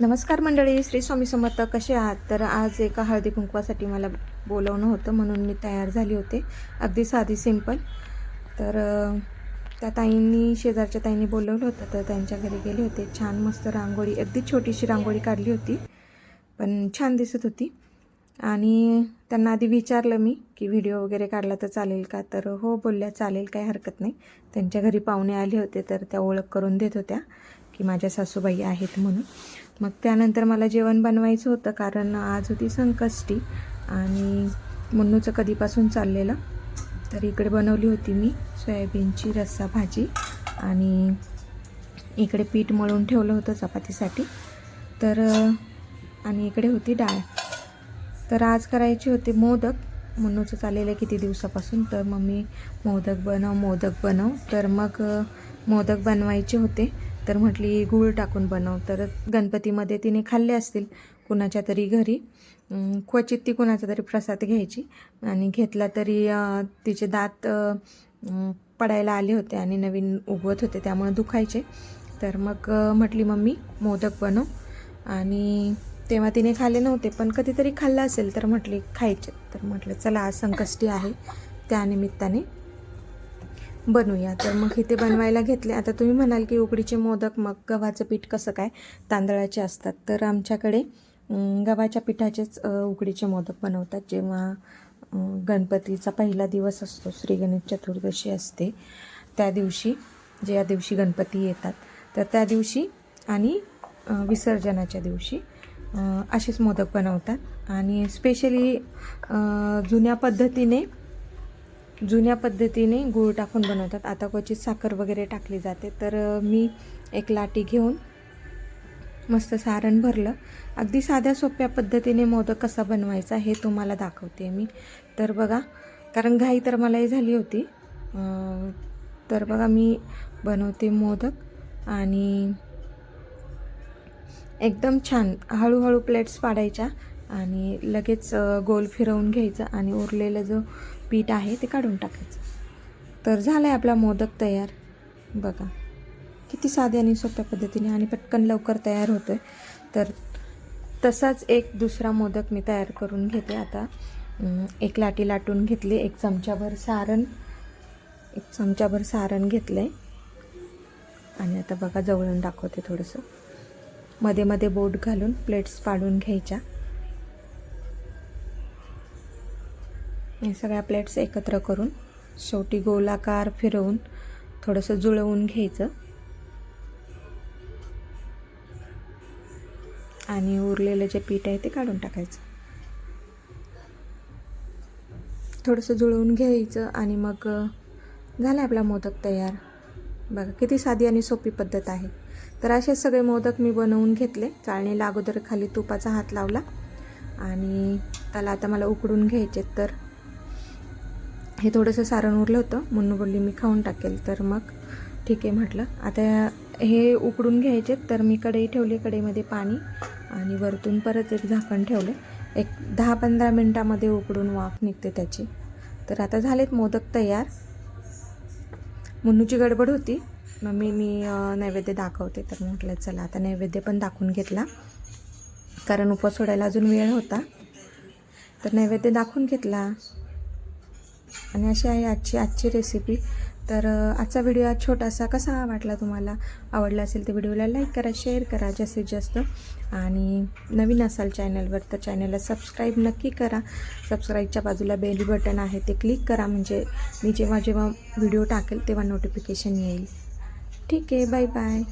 नमस्कार मंडळी श्री स्वामी समर्थ कसे आहात? तर आज एका हळदी कुंकवासाठी मला बोलवणं होतं म्हणून मी तयार झाली होते. अगदी साधी सिंपल. तर त्या ताईंनी शेजारच्या ताईंनी बोलवलं होतं तर त्यांच्या घरी गेले होते. छान मस्त रांगोळी अगदी छोटीशी रांगोळी काढली होती पण छान दिसत होती. आणि त्यांना आधी विचारलं मी की व्हिडिओ वगैरे काढला तर चालेल का? तर हो बोलल्या चालेल काही हरकत नाही. त्यांच्या घरी पाहुणे आले होते तर त्या ओळख करून देत होत्या की माझ्या सासूबाई आहेत म्हणून. मग त्यानंतर मला जेवण बनवायचं होतं कारण आज होती संकष्टी आणि मुन्नूचं कधीपासून चाललेलं. तर इकडे बनवली होती मी सोयाबीनची रस्सा भाजी आणि इकडे पीठ मळून ठेवलं होतं चपातीसाठी. तर आणि इकडे होती डाळ. तर आज करायची होते मोदक. मुन्नूचं चाललेलं आहे किती दिवसापासून तर मम्मी मोदक बनव मोदक बनव. तर मग मोदक बनवायचे होते. तर म्हटली गूळ टाकून बनव. तर गणपतीमध्ये तिने खाल्ले असतील कुणाच्या तरी घरी. क्वचित ती कुणाचा तरी प्रसाद घ्यायची आणि घेतला तरी तिचे दात पडायला आले होते आणि नवीन उगवत होते त्यामुळे दुखायचे. तर मग म्हटली मम्मी मोदक बनव. आणि तेव्हा तिने खाल्ले नव्हते पण कधीतरी खाल्लं असेल तर म्हटली खायचे. तर म्हटलं चला आज संकष्टी आहे. त्यानिमित्ताने बनवूया. तर मग इथे बनवायला घेतले. आता तुम्ही म्हणाल की उकडीचे मोदक मग गव्हाचं पीठ कसं काय? तांदळाचे असतात. तर आमच्याकडे गव्हाच्या पिठाचेच उकडीचे मोदक बनवतात. जेव्हा गणपतीचा पहिला दिवस असतो श्री गणेश चतुर्दशी असते त्या दिवशी ज्या दिवशी गणपती येतात तर त्या दिवशी आणि विसर्जनाच्या दिवशी असेच मोदक बनवतात. आणि स्पेशली जुन्या पद्धतीने जुन्या पद्धतीने गूळ टाकून बनवतात. आता क्वचित साखर वगैरे टाकली जाते. तर मी एक लाटी घेऊन मस्त सारण भरलं. अगदी साध्या सोप्या पद्धतीने मोदक कसा बनवायचा हे तुम्हाला दाखवते मी. तर बघा कारण घाई तर मलाही झाली होती. तर बघा मी बनवते मोदक आणि एकदम छान हळूहळू प्लेट्स पाडायच्या. आणि लगेच गोल फिरवून घ्यायचं आणि उरलेलं जो पीठ आहे ते काढून टाकायचं. तर झालं आहे आपला मोदक तयार. बघा किती साधे आणि सोप्या पद्धतीने आणि पटकन लवकर तयार होतो आहे तर तसाच एक दुसरा मोदक मी तयार करून घेते आता. एक लाटी लाटून घेतली एक चमचाभर सारण एक चमचाभर सारण घेतलं आहे आणि आता बघा जवळून दाखवते थोडंसं. मध्ये मध्ये बोट घालून प्लेट्स पाडून घ्यायच्या. हे सगळ्या प्लेट्स एकत्र करून शेवटी गोलाकार फिरवून थोडंसं जुळवून घ्यायचं. आणि उरलेलं जे पीठ आहे ते काढून टाकायचं. थोडंसं जुळवून घ्यायचं आणि मग झाला आपला मोदक तयार. बघा किती साधी आणि सोपी पद्धत आहे. तर असे सगळे मोदक मी बनवून घेतले. चाळणीला अगोदर खाली तुपाचा हात लावला. आणि त्याला आता मला उकडून घ्यायचे तर हे थोडंसं सारण उरलं होतं. मुन्नू बोलली मी खाऊन टाकेल. तर मग ठीक आहे म्हटलं. आता हे उकडून घ्यायचे तर मी कढई ठेवली कढईमध्ये पाणी आणि वरतून परत एक झाकण ठेवले. एक दहा पंधरा मिनटामध्ये उकडून वाफ निघते त्याची. तर आता झालेत मोदक तयार. मुन्नूची गडबड होती. मग मी मी नैवेद्य दाखवते. तर म्हटलं चला आता नैवेद्य पण दाखवून घेतला. कारण उपवास सोडायला अजून वेळ होता. तर नैवेद्य दाखवून घेतला. आणि अशी आहे आजची आजची रेसिपी तर आजचा व्हिडिओ आज छोटासा कसा वाटला तुम्हाला? आवडला असेल तर व्हिडिओला लाईक करा शेअर करा जास्तीत जास्त. आणि नवीन असाल चॅनलवर तर चॅनलला सबस्क्राईब नक्की करा. सबस्क्राईबच्या बाजूला बेल बटन आहे ते क्लिक करा. म्हणजे मी जेव्हा जेव्हा व्हिडिओ टाकेल तेव्हा नोटिफिकेशन येईल. ठीक आहे बाय बाय